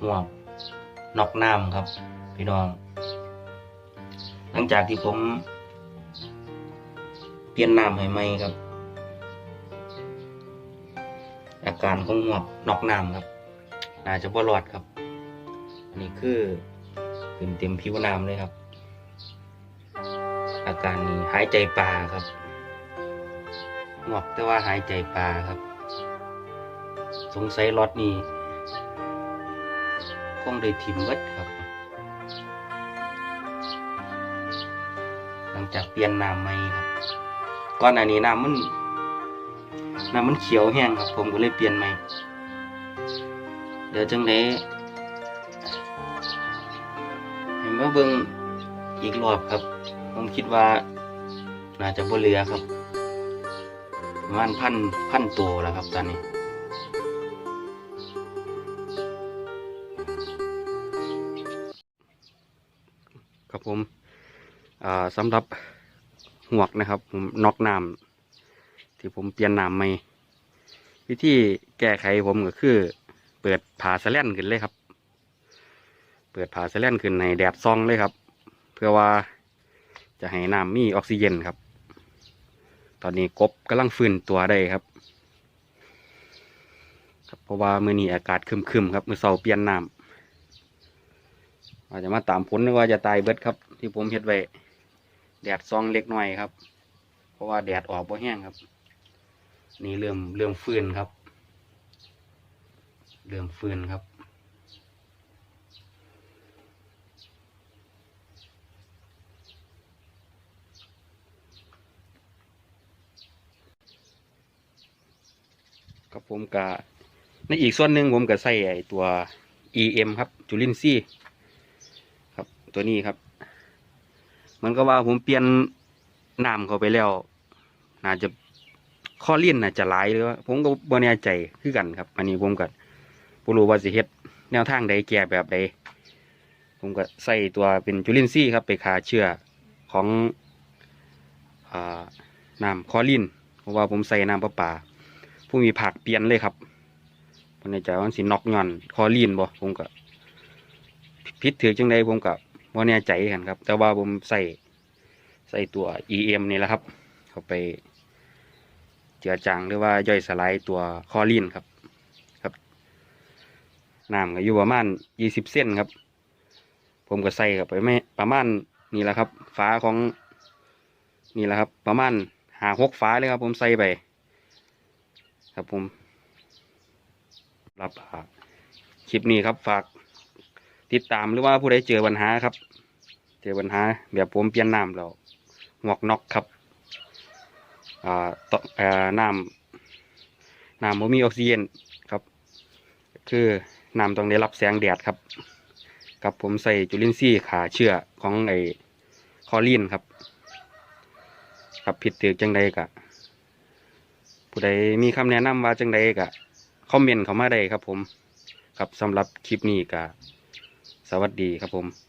ห่วงนอกน้ำครับ พี่น้อง หลังจากที่ผม เปลี่ยนน้ำให้ใหม่ครับ อาการของหวกนอกน้ำครับ น่าจะบ่รอดครับนนี้คือขึ้นเต็มผิวน้ำเลยครับ อาการนี้หายใจปลาครับหวกแต่ว่าหายใจปลาครับ สงสัยรถนี้คงได้ทิมเวดครับ หลังจากเปลี่ยนน้ำใหม่ครับก่อนหน้านี้น้ำมันน้ำมันเขียวแห้งครับ ผมก็เลยเปลี่ยนใหม่เดี๋ยวจังไดให้มาเบิ่งอีกรอบครับ ผมคิดว่าน่าจะบ่เหลือครับประมาณพันพันตัวแล้วครับตอนนี้ ครับผมสำหรับหวกนะครับ ผมนอกน้ำที่ผมเปลี่ยนน้ำใหม่วิธีแก้ไขผมก็คือ เปิดผาสแลนขึ้นเลยครับ เปิดผาสแลนขึ้นในแดดซองเลยครับ เพื่อว่าจะให้น้ำมีออกซิเจนครับ ตอนนี้กบกำลังฟื้นตัวได้ครับครับเพราะว่ามือนี้อากาศคึมๆครับมือเสาเปลี่ยนน้ำ ว่าจจะมาตามผลหรือว่าจะตายเบิดครับ ที่ผมเฮ็ดไว้แดดซองเล็กน้อยครับ เพราะว่าแดดออกบ่แห้งครับ นี่เริ่มเริ่มฟื้นครับ เริ่มฟื้นครับครับผมกะในอีกส่วนหนึ่งผมก็ใส่ไอตัว EM ครับ จุลินทรีย์ ตัวนี้ครับ มันก็ว่าผมเปลี่ยนน้ำเข้าไปแล้ว น่าจะข้อเลี่ยนน่าจะหลายเลยว่าผมก็บ่แน่ใจคือกันครับ อันนี้ผมก็บ่รู้ว่าสิเฮ็ดแนวทางใดแก้แบบใดผมก็ใส่ตัวเป็นจุลินทรีย์ครับ ไปฆ่าเชื้อของอ่าน้ำคลอลินเพราะว่าผมใส่น้ำประปาผู้มีผักเปลี่ยนเลยครับผมในใจว่ามันสินอกย่อนคอลีนบ่ผมก็พิษถือจังใดผมก็บ ว่าแน่ใจกันครับ แต่ว่าผมใส่ใส่ตัว EM นี่แหละครับ เข้าไปเจือจางหรือว่าย่อยสลายตัวคอลีนครับ ครับน้ำก็อยู่ประมาณยี่สิบเส้นครับ ผมก็ใส่เข้าไปไม่ประมาณนี่แหละครับฝาของนี่แหละครับ ประมาณหาหกฝาเลยครับ ผมใส่ไป ครับผมรับอ่าคลิปนี้ครับฝาก ติดตามหรือว่าผู้ใดเจอปัญหาครับ เจอปัญหาแบบผมเปลี่ยนน้ำแล้วหงอกนอกครับอ่าต่อน้ำน้ำบ่มีออกซิเจนครับ คือน้ำต้องได้รับแสงแดดครับครับผมใส่จุลินทรีย์ขาเชื้อของไอ้คอลีนครับครับผิดถือจังใดกะผู้ใดมีคำแนะนำว่าจังใดก็คอมเมนต์เข้ามาได้ครับผมครับสำหรับคลิปนี้ก็ สวัสดีครับผม